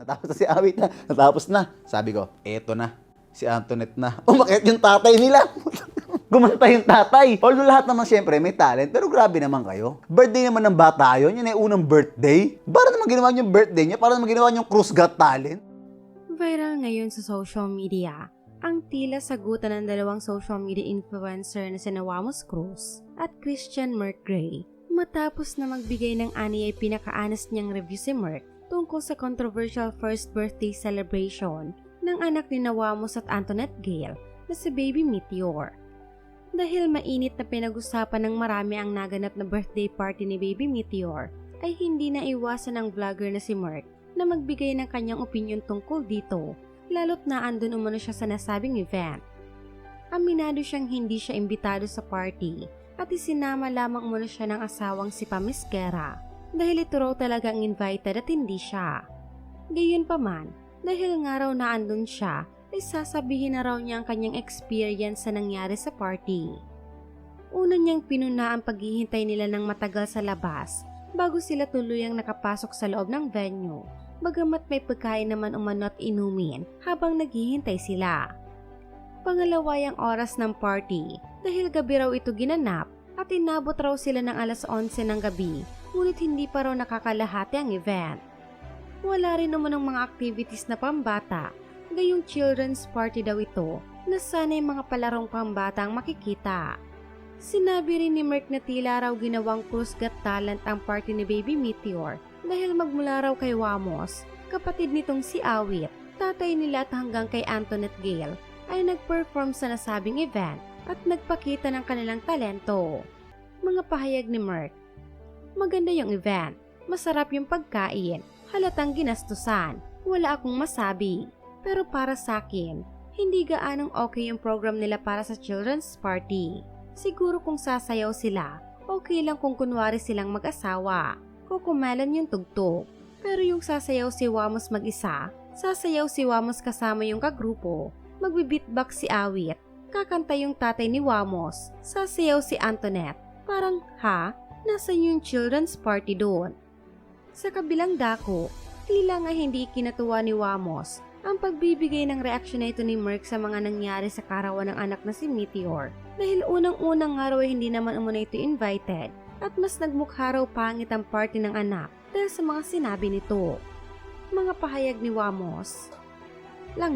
Natapos na si Awit na. Natapos na. Sabi ko, eto na. Si Antoinette na. Umakit yung tatay nila. Gumanta yung tatay. Although lahat naman siyempre may talent, pero grabe naman kayo. Birthday naman ng bata yun, yun ay unang birthday. Para naman ginawa yung birthday niya, para naman ginawa yung Cruise Got Talent. Viral ngayon sa social media ang tila sagutan ng dalawang social media influencer na sina Wamos Cruz at Christian Merck Gray matapos na magbigay ng ani ay pinakaanas niyang review si Merck tungkol sa controversial first birthday celebration ng anak ni Nawamos at Antoinette Gale na si Baby Meteor. Dahil mainit na pinag-usapan ng marami ang naganap na birthday party ni Baby Meteor, ay hindi na iwasan ng vlogger na si Merck na magbigay ng kanyang opinion tungkol dito, lalo't na andun umano siya sa nasabing event. Aminado siyang hindi siya imbitado sa party at isinama lamang umano siya ng asawang si Pamiskera dahil ito raw talagang invited at hindi siya. Gayunpaman, dahil nga raw na andun siya, ay sasabihin na raw niya ang kanyang experience sa nangyari sa party. Una niyang pinuna ang paghihintay nila ng matagal sa labas bago sila tuluyang nakapasok sa loob ng venue, bagamat may pagkain naman umano at inumin habang naghihintay sila. Pangalawayang oras ng party dahil gabi raw ito ginanap at raw sila ng alas 11 ng gabi ngunit hindi pa raw nakakalahati ang event. Wala rin naman ng mga activities na pambata, gayong children's party daw ito na sana'y mga palarong pambata ang makikita. Sinabi rin ni Merck na tila raw ginawang Cruz Got Talent ang party ni Baby Meteor dahil magmula raw kay Wamos, kapatid nitong si Awit, tatay nila at hanggang kay Antoinette Gale ay nag-perform sa nasabing event at nagpakita ng kanilang talento. Mga pahayag ni Merck, Maganda yung event, masarap yung pagkain, halatang ginastusan, wala akong masabi. Pero para sa akin, hindi gaanong okay yung program nila para sa children's party. Siguro kung sasayaw sila, okay lang kung kunwari silang mag-asawa. Kukumalan yung tugtog. Pero yung sasayaw si Wamos mag-isa, sasayaw si Wamos kasama yung kagrupo, magbi-beatbox si Awit, kakanta yung tatay ni Wamos, sasayaw si Antoinette. Parang, ha? Nasa yung children's party doon? Sa kabilang dako, tila nga hindi kinatuwa ni Wamos ang pagbibigay ng reaksyon na ito ni Merck sa mga nangyari sa karawan ng anak na si Meteor dahil unang-unang araw ay hindi naman umuna ito invited at mas nagmukha raw pangit ang party ng anak dahil sa mga sinabi nito. Mga pahayag ni Wamos. Lang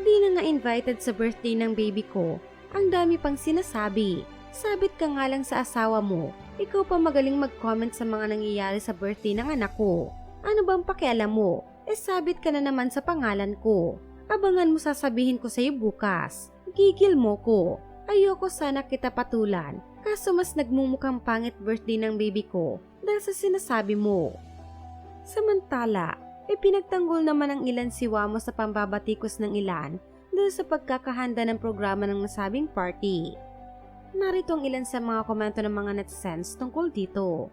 di na nga invited sa birthday ng baby ko. Ang dami pang sinasabi. Sabit ka nga lang sa asawa mo. Ikaw pa magaling mag-comment sa mga nangyayari sa birthday ng anak ko. Ano bang pakialam mo? Eh sabit ka na naman sa pangalan ko. Abangan mo sasabihin ko sa'yo bukas. Gigil mo ko. Ayoko sana kita patulan. Kaso mas nagmumukhang pangit birthday ng baby ko dahil sa sinasabi mo. Samantala, ay pinagtanggol naman ng ilan si Wamo sa pambabatikos ng ilan dahil sa pagkakahanda ng programa ng nasabing party. Narito ang ilan sa mga komento ng mga netizens tungkol dito.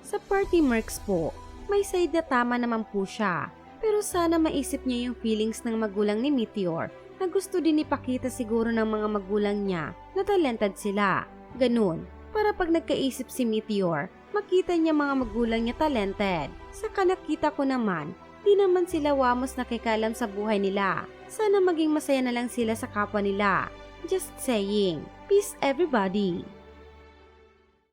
Sa party merks po, may side na tama naman po siya. Pero sana maisip niya yung feelings ng magulang ni Meteor na gusto din ipakita siguro ng mga magulang niya na talented sila. Ganun, para pag nagkaisip si Meteor, makita niya mga magulang niya talented. Sa nakita ko naman, di naman sila wamos nakikalam sa buhay nila. Sana maging masaya na lang sila sa kapwa nila. Just saying. Peace everybody.